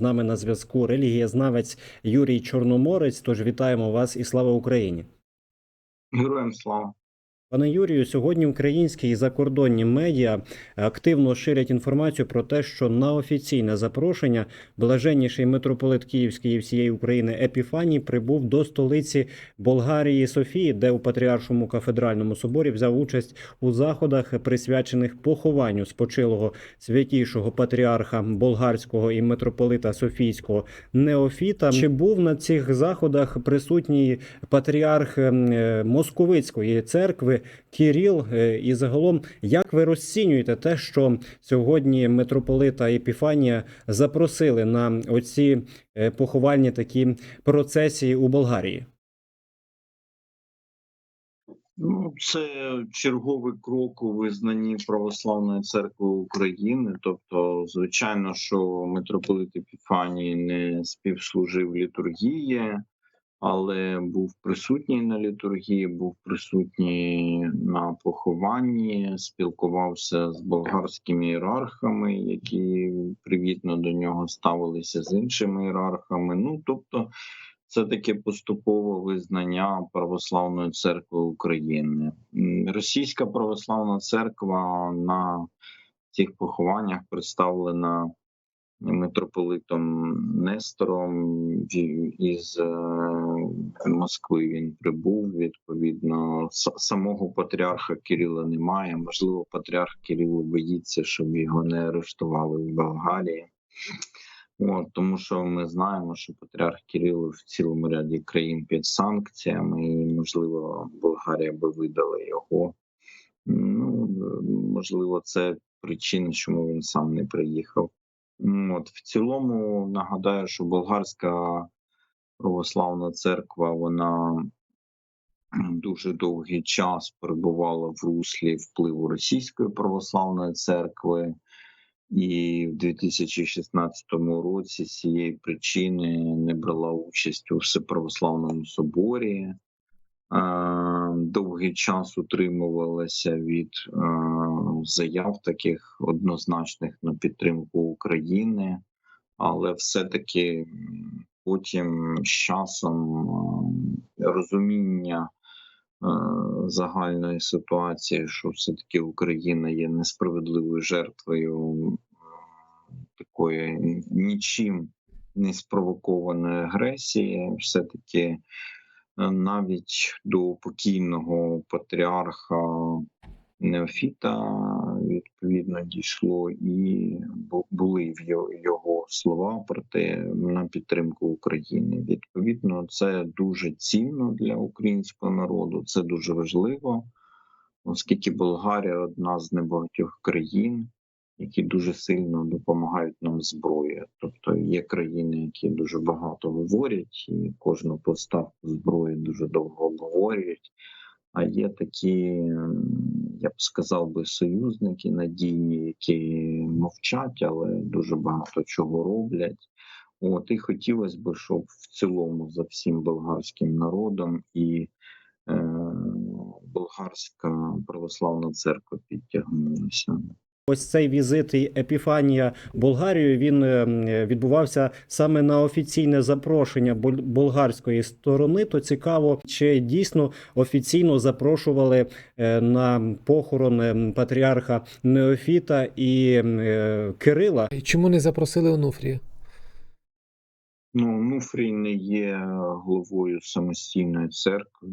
з нами на зв'язку релігієзнавець Юрій Чорноморець. Тож вітаємо вас і слава Україні. Героям слава. Пане Юрію, сьогодні українські і закордонні медіа активно ширять інформацію про те, що на офіційне запрошення блаженніший митрополит Київський і всієї України Епіфаній прибув до столиці Болгарії Софії, де у Патріаршому кафедральному соборі взяв участь у заходах, присвячених похованню спочилого святішого патріарха болгарського і митрополита Софійського Неофіта. Чи був на цих заходах присутній патріарх е, Московицької церкви? Кіріл, е, і загалом, як ви розцінюєте те, що сьогодні митрополита Епіфанія запросили на оці е, поховальні такі процесії у Болгарії? Ну, це черговий крок у визнанні Православної церкви України. Тобто, звичайно, що митрополит Епіфаній не співслужив літургії, але був присутній на літургії, був присутній на похованні, спілкувався з болгарськими ієрархами, які привітно до нього ставилися з іншими ієрархами. Ну тобто, це таке поступове визнання православної церкви України. Російська православна церква на цих похованнях представлена митрополитом Нестором із е, Москви. Він прибув. Відповідно, самого патріарха Кирила немає. Можливо, патріарх Кирило боїться, щоб його не арештували в Болгарії. От, тому що ми знаємо, що патріарх Кирило в цілому ряді країн під санкціями, і можливо, Болгарія би видала його. Ну е, можливо, це причина, чому він сам не приїхав. От в цілому нагадаю, що болгарська православна церква вона дуже довгий час перебувала в руслі впливу російської православної церкви. І в 2016 році з цієї причини не брала участь у Всеправославному соборі. Е, Довгий час утримувалася від е, заяв таких однозначних на підтримку України, але все-таки потім з часом е, розуміння е, загальної ситуації, що все-таки Україна є несправедливою жертвою такої нічим не спровокованої агресії, все-таки е, навіть до покійного патріарха Неофіта відповідно дійшло, і були його, слова про те на підтримку України. Відповідно, це дуже цінно для українського народу. Це дуже важливо, оскільки Болгарія одна з небагатьох країн, які дуже сильно допомагають нам зброєю. Тобто є країни, які дуже багато говорять, і кожну поставку зброї дуже довго обговорюють. А є такі, я б сказав би, союзники надійні, які мовчать, але дуже багато чого роблять. От і хотілося б, щоб в цілому за всім болгарським народом і е, болгарська православна церква підтягнулася. Ось цей візит Епіфанія Болгарію він е, відбувався саме на офіційне запрошення бол- болгарської сторони. То цікаво, чи дійсно офіційно запрошували е, на похорон е, патріарха Неофіта і Кирила. Чому не запросили Онуфрія? Ну, Нуфрій не є головою самостійної церкви.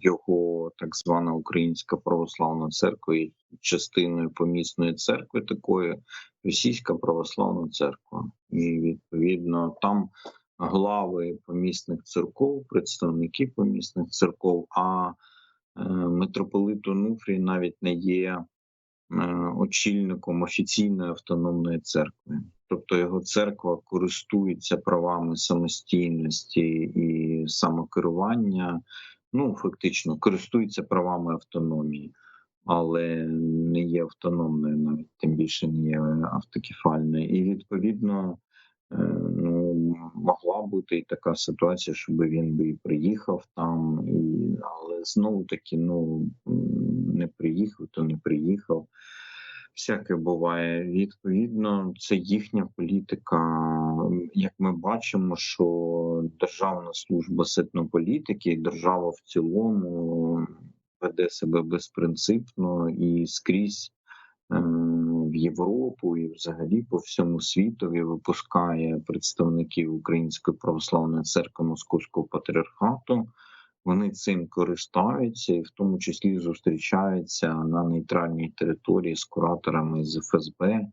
Його так звана Українська православна церква є частиною помісної церкви такої російська православна церква. І відповідно там глави помісних церков, представники помісних церков, а е, митрополит Онуфрій навіть не є е, очільником офіційної автономної церкви. Тобто його церква користується правами самостійності і самокерування, ну фактично користується правами автономії, але не є автономною, навіть тим більше не є автокефальною. І відповідно е, ну, могла бути і така ситуація, щоб він би і приїхав там, і, але знову таки ну не приїхав, то не приїхав. Всяке буває. Відповідно, це їхня політика. Як ми бачимо, що Державна служба ситнополітики, держава в цілому веде себе безпринципно і скрізь е, в Європу і взагалі по всьому світові випускає представників Української православної церкви Московського патріархату. Вони цим користаються і в тому числі зустрічаються на нейтральній території з кураторами з ФСБ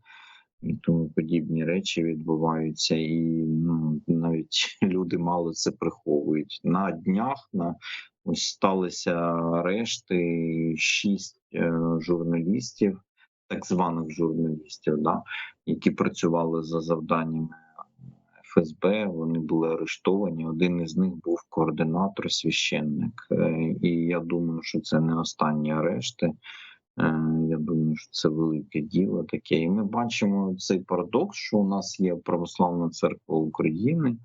і тому подібні речі відбуваються, і ну, навіть люди мало це приховують. На днях на ось сталися арешти шість е, журналістів, так званих журналістів, да, які працювали за завданнями ФСБ. Вони були арештовані. Один із них був координатор, священник. Е, І я думаю, що це не останні арешти. Е, Я думаю, що це велике діло таке. І ми бачимо цей парадокс, що у нас є Православна церква України,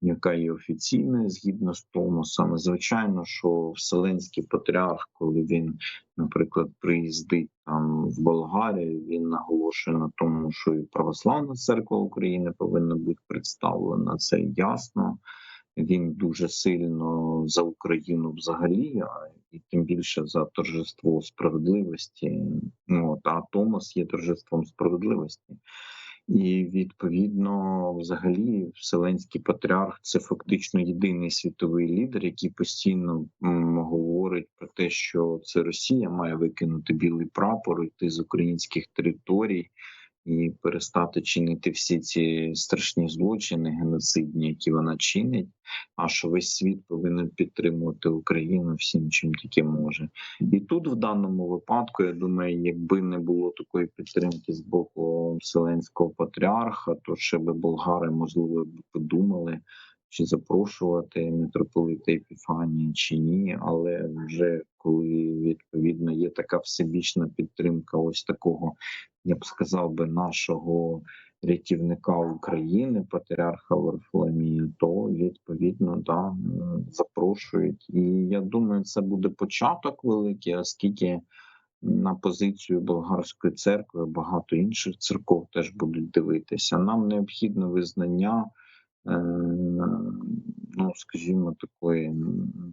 яка є офіційною згідно з Томосом. Звичайно, що Вселенський патріарх, коли він, наприклад, приїздить там в Болгарію, він наголошує на тому, що і Православна церква України повинна бути представлена. Це ясно. Він дуже сильно за Україну взагалі, і тим більше за торжество справедливості. От, а Томас є торжеством справедливості. І відповідно, взагалі, Вселенський патріарх це фактично єдиний світовий лідер, який постійно м, говорить про те, що це Росія має викинути білий прапор, йти з українських територій і перестати чинити всі ці страшні злочини геноцидні, які вона чинить. А що весь світ повинен підтримувати Україну всім, чим тільки може. І тут, в даному випадку, я думаю, якби не було такої підтримки з боку Вселенського патріарха, то ще би болгари можливо подумали. Чи запрошувати митрополита Епіфанія чи ні, але вже коли відповідно є така всебічна підтримка, ось такого, я б сказав би, нашого рятівника України, патріарха Варфоломія, то відповідно да, запрошують. І я думаю, це буде початок великий, оскільки на позицію болгарської церкви багато інших церков теж будуть дивитися. Нам необхідно визнання. Е, Ну, скажімо, такої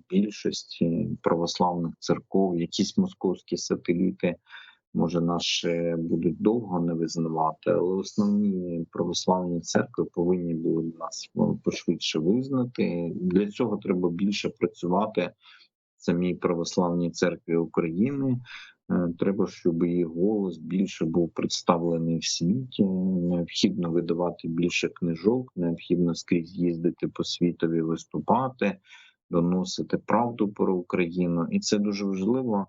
більшості православних церков, якісь московські сателіти, може, нас ще будуть довго не визнавати, але основні православні церкви повинні були нас ну, пошвидше визнати. Для цього треба більше працювати самій православній церкві України. Е, Треба, щоб її голос більше був представлений в світі. Необхідно видавати більше книжок, необхідно скрізь їздити по світові, виступати, доносити правду про Україну, і це дуже важливо.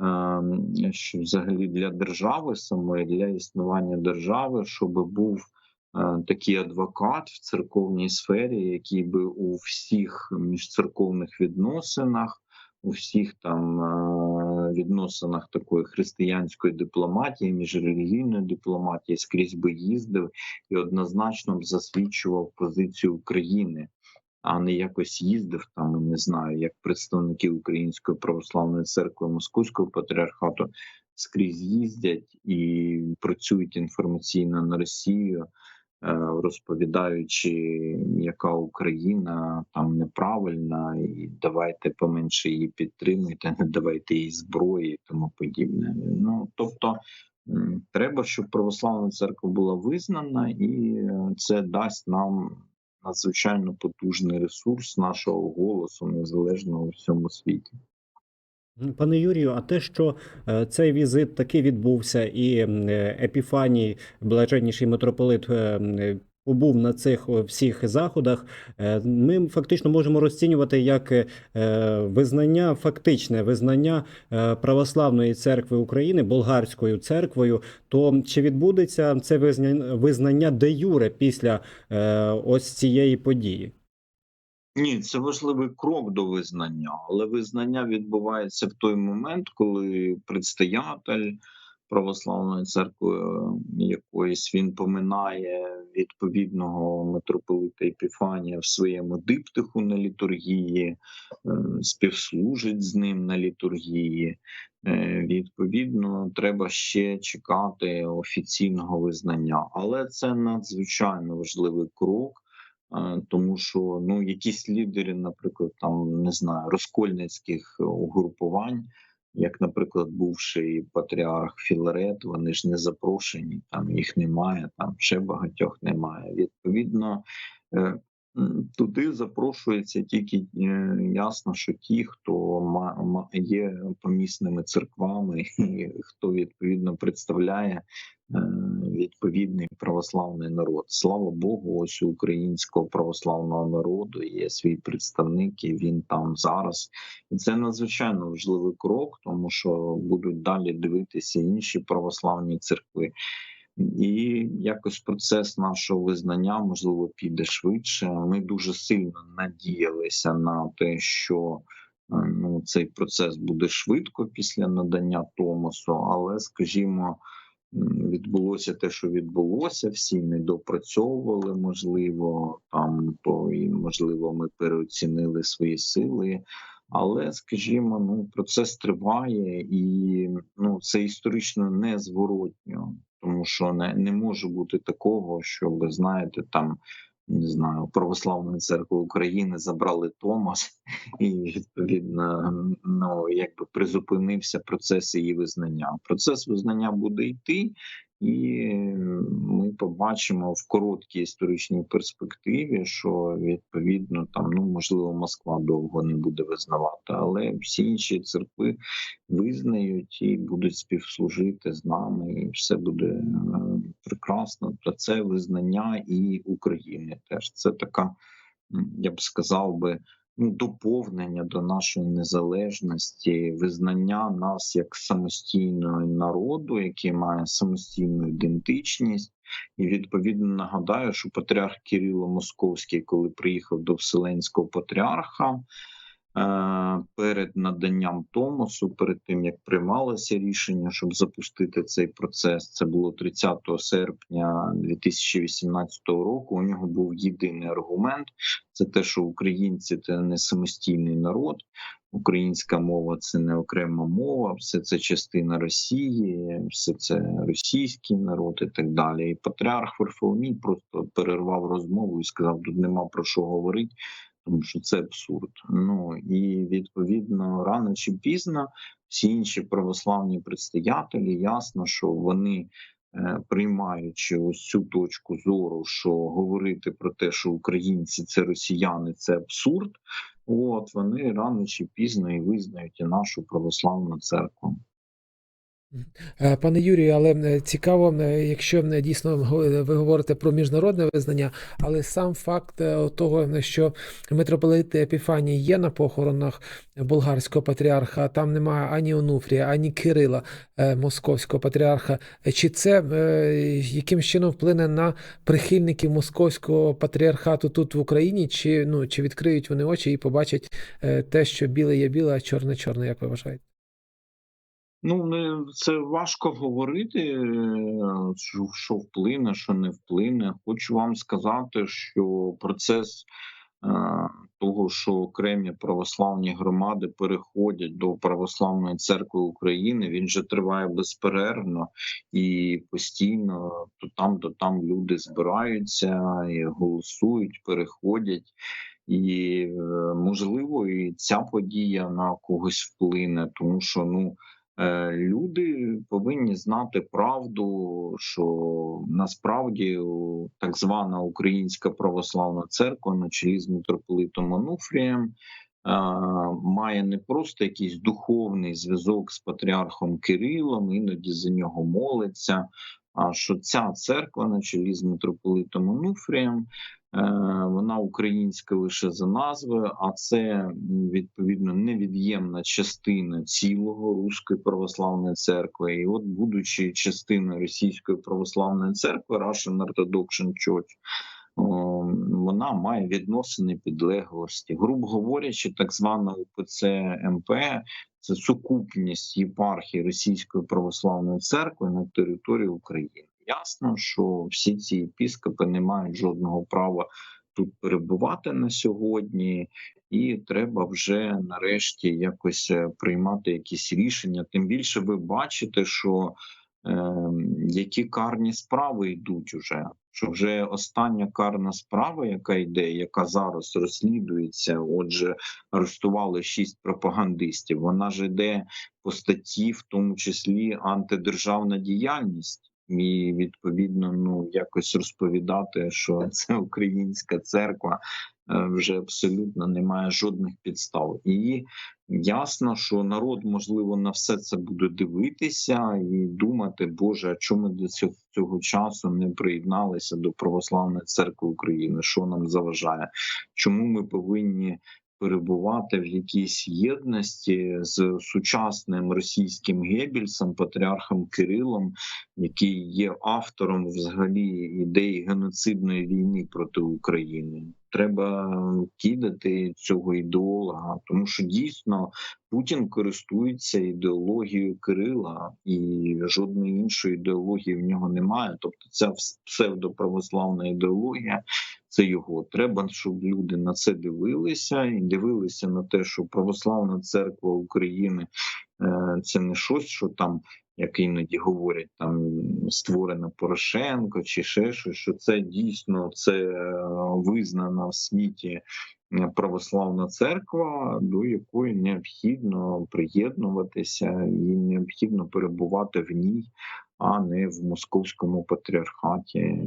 е, Що взагалі для держави самої, для існування держави, щоб був е, такий адвокат в церковній сфері, який би у всіх міжцерковних відносинах у всіх там е, відносинах такої християнської дипломатії, міжрелігійної дипломатії скрізь би їздив і однозначно б засвідчував позицію України, а не якось їздив там, не знаю, як представники Української православної церкви Московського патріархату скрізь їздять і працюють інформаційно на Росію. Е, Розповідаючи, яка Україна там неправильна, і давайте поменше її підтримуйте, не давайте їй зброї і тому подібне. Ну тобто треба, щоб православна церква була визнана, і е, це дасть нам надзвичайно потужний ресурс нашого голосу, незалежно у всьому світі. Пане Юрію, а те, що е, цей візит таки відбувся, і е, Епіфаній, блаженніший митрополит, е, побув на цих всіх заходах, ми фактично можемо розцінювати як визнання, фактичне визнання православної церкви України болгарською церквою. То чи відбудеться це визнання, де юре після ось цієї події? Ні, це важливий крок до визнання, але визнання відбувається в той момент, коли предстоятель православною церквою якоїсь він поминає відповідного митрополита Епіфанія в своєму диптиху на літургії, е, співслужить з ним на літургії. Е, Відповідно, треба ще чекати офіційного визнання, але це надзвичайно важливий крок. Тому що ну якісь лідери, наприклад, там не знаю, розкольницьких угрупувань, як, наприклад, бувший патріарх Філарет, вони ж не запрошені, там їх немає, там ще багатьох немає. Відповідно, е, туди запрошується тільки е, ясно, що ті, хто є помісними церквами, і хто відповідно представляє е, відповідний православний народ. Слава Богу, ось у українського православного народу є свій представник, і він там зараз. І це надзвичайно важливий крок, тому що будуть далі дивитися інші православні церкви. І якось процес нашого визнання можливо піде швидше. Ми дуже сильно надіялися на те, що е, ну цей процес буде швидко після надання Томосу, але скажімо. Відбулося те, що відбулося, всі недопрацьовували, можливо, там то і можливо, ми переоцінили свої сили. Але, скажімо, ну процес триває, і ну це історично незворотньо, тому що не, не може бути такого, що ви знаєте, там не знаю, православної церкви України забрали Томас, і відповідно ну якби призупинився процес її визнання. Процес визнання буде йти, і ми побачимо в короткій історичній перспективі, що відповідно там ну можливо Москва довго не буде визнавати, але всі інші церкви визнають і будуть співслужити з нами, і все буде е, прекрасно. Про це визнання і України теж це така, я б сказав би. Доповнення до нашої незалежності, визнання нас як самостійного народу, який має самостійну ідентичність, і відповідно нагадаю, що патріарх Кирило Московський, коли приїхав до Вселенського патріарха, перед наданням Томосу, перед тим як приймалося рішення, щоб запустити цей процес, це було 30 серпня 2018 року. У нього був єдиний аргумент: це те, що українці це не самостійний народ. Українська мова це не окрема мова, все це частина Росії, все це російський народ і так далі. І патріарх Варфоломій просто перервав розмову і сказав: тут нема про що говорити, тому що це абсурд. Ну і відповідно рано чи пізно всі інші православні предстоятелі ясно, що вони. е, Приймаючи ось цю точку зору, що говорити про те, що українці це росіяни, це абсурд. От вони рано чи пізно і визнають і нашу православну церкву. Е, Пане Юрію, але е, цікаво, е, якщо дійсно ви говорите про міжнародне визнання, але сам факт того, що митрополит Епіфаній є на похоронах болгарського патріарха, там немає ані Онуфрія, ані Кирила московського патріарха. Чи це яким чином вплине на прихильників московського патріархату тут в Україні? Чи ну чи відкриють вони очі і побачать те, що біле є біле, а чорне чорне, як ви вважаєте? Ну це важко говорити, е, що, вплине, що не вплине. Хочу вам сказати, що процес е, того, що окремі православні громади переходять до православної церкви України, він же триває безперервно і постійно то там, то там люди збираються і голосують, переходять. І е, можливо, і ця подія на когось вплине, тому що ну. Е, Люди повинні знати правду, що насправді так звана Українська православна церква на чолі з митрополитом Онуфрієм е, має не просто якийсь духовний зв'язок з патріархом Кирилом, іноді за нього молиться. А що ця церква на чолі з митрополитом Онуфрієм Вона українська лише за назвою, а це відповідно невід'ємна частина цілого Руської православної церкви. І от, будучи частиною Російської православної церкви, Russian Orthodox Church, вона має відносини підлеглості. Грубо говорячи, так звана УПЦ МП це сукупність єпархії Російської православної церкви на території України. Ясно, що всі ці єпіскопи не мають жодного права тут перебувати на сьогодні, і треба вже нарешті якось е, приймати якісь рішення. Тим більше ви бачите, що е, які карні справи йдуть уже. Що вже остання карна справа, яка йде, яка зараз розслідується, отже, арештували шість пропагандистів. Вона ж йде по статті, в тому числі антидержавна діяльність. І відповідно, ну якось розповідати, що це українська церква е, вже абсолютно немає жодних підстав. І ясно, що народ можливо на все це буде дивитися і думати, Боже, а чому до цього, цього часу не приєдналися до православної церкви України? Що нам заважає? Чому ми повинні? Перебувати в якійсь єдності з сучасним російським Геббельсом, патріархом Кирилом, який є автором взагалі ідеї геноцидної війни проти України. Треба кидати цього ідеолога, тому що дійсно Путін користується ідеологією Кирила, і жодної іншої ідеології в нього немає. Тобто, ця псевдоправославна ідеологія. Це його треба, щоб люди на це дивилися і дивилися на те, що православна церква України е, це не щось, що там як іноді говорять, там створено Порошенко чи ще щось, що це дійсно це е, визнана в світі е, православна церква, до якої необхідно приєднуватися і необхідно перебувати в ній, а не в московському патріархаті.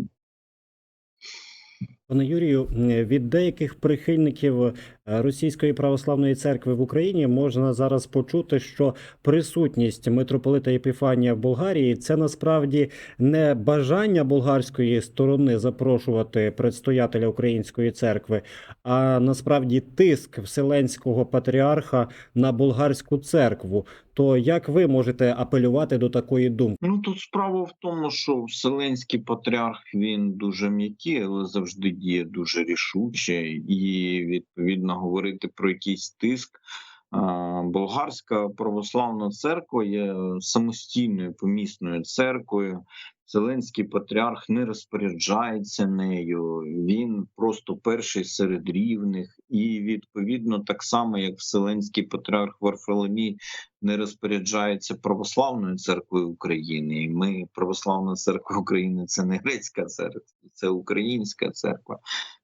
Пане Юрію, від деяких прихильників Російської православної церкви в Україні можна зараз почути, що присутність митрополита Епіфанія в Болгарії це насправді не бажання болгарської сторони запрошувати предстоятеля української церкви, а насправді тиск вселенського патріарха на болгарську церкву. То як ви можете апелювати до такої думки? Ну тут справа в тому, що Вселенський патріарх він дуже м'який, але завжди діє дуже рішуче, і відповідно говорити про якийсь тиск. Болгарська православна церква є самостійною помісною церквою. Зеленський патріарх не розпоряджається нею. Він просто перший серед рівних, і відповідно так само, як Вселенський патріарх Варфоломій не розпоряджається православною церквою України. І ми, православна церква України, це не грецька церква, це українська церква.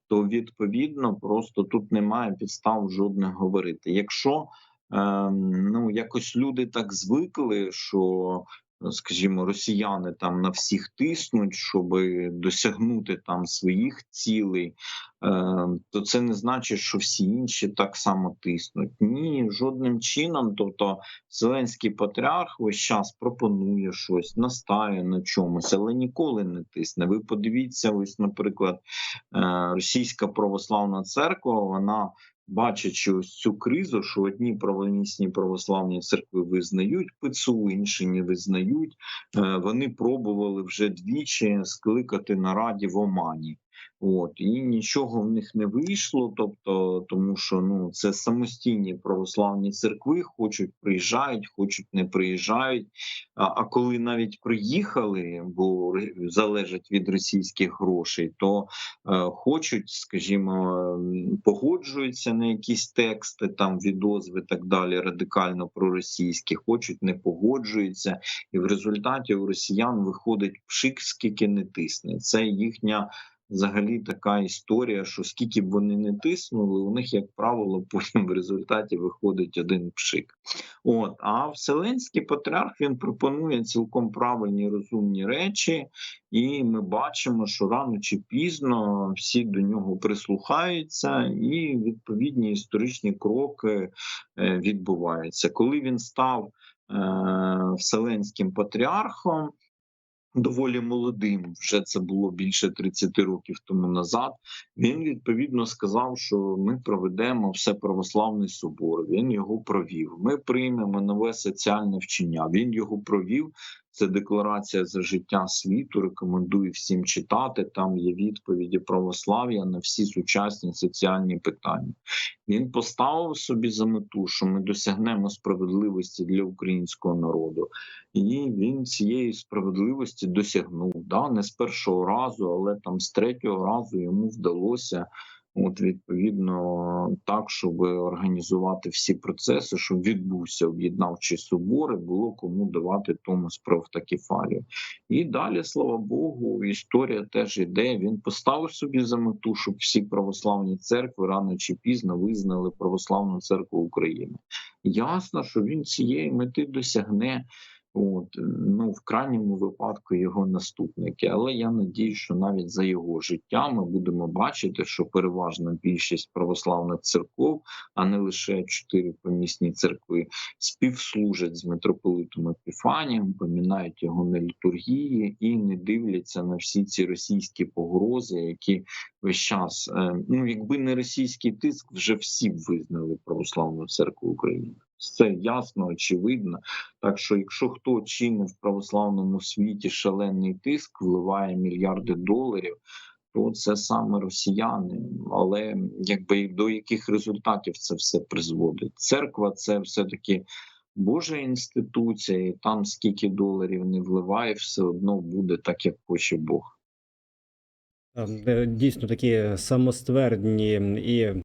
То відповідно просто тут немає підстав жодних говорити. Якщо ем, ну якось люди так звикли, що скажімо, росіяни там на всіх тиснуть, щоб досягнути там своїх цілей, то це не значить, що всі інші так само тиснуть. Ні, жодним чином. Тобто, Зеленський патріарх весь час пропонує щось, настає на чомусь, але ніколи не тисне. Ви подивіться, ось, наприклад, російська православна церква, вона. Бачачи ось цю кризу, що одні правомісні православні церкви визнають ПЦУ, інші не визнають. Вони пробували вже двічі скликати нараді в Омані. От і нічого в них не вийшло, тобто, тому що ну це самостійні православні церкви, хочуть приїжджають, хочуть не приїжджають. А, а коли навіть приїхали, бо залежать від російських грошей, то е, хочуть, скажімо, погоджуються на якісь тексти, там відозви так далі, радикально проросійські, хочуть, не погоджуються, і в результаті у росіян виходить пшик, скільки не тисне. Це їхня взагалі така історія, що скільки б вони не тиснули, у них, як правило, потім в результаті виходить один пшик. От а Вселенський патріарх він пропонує цілком правильні розумні речі, і ми бачимо, що рано чи пізно всі до нього прислухаються, і відповідні історичні кроки е, відбуваються. Коли він став е, Вселенським патріархом доволі молодим, вже це було більше 30 років тому назад. Він відповідно сказав, що ми проведемо все православний собор. Він його провів. Ми приймемо нове соціальне вчення. Він його провів. Це декларація за життя світу. Рекомендую всім читати. Там є відповіді православ'я на всі сучасні соціальні питання. Він поставив собі за мету, що ми досягнемо справедливості для українського народу, і він цієї справедливості досягнув. Да? Не з першого разу, але там з третього разу йому вдалося. От відповідно так, щоб організувати всі процеси, щоб відбувся об'єднавчий собор, і було кому давати Томас про автокефалію. І далі, слава Богу, історія теж іде. Він поставив собі за мету, щоб всі православні церкви рано чи пізно визнали православну церкву України. Ясно, що він цієї мети досягне. От ну в крайньому випадку його наступники. Але я надію, що навіть за його життя ми будемо бачити, що переважна більшість православних церков, а не лише чотири помісні церкви, співслужать з митрополитом Епіфанієм, помінають його на літургії і не дивляться на всі ці російські погрози, які весь час, е, ну якби не російський тиск, вже всі б визнали православну церкву України. Це ясно, очевидно. Так що, якщо хто чинив в православному світі шалений тиск, вливає мільярди доларів, то це саме росіяни. Але якби до яких результатів це все призводить? Церква це все таки. Божа інституція, і там скільки доларів не вливає, все одно буде так, як хоче Бог. Дійсно такі самоствердні і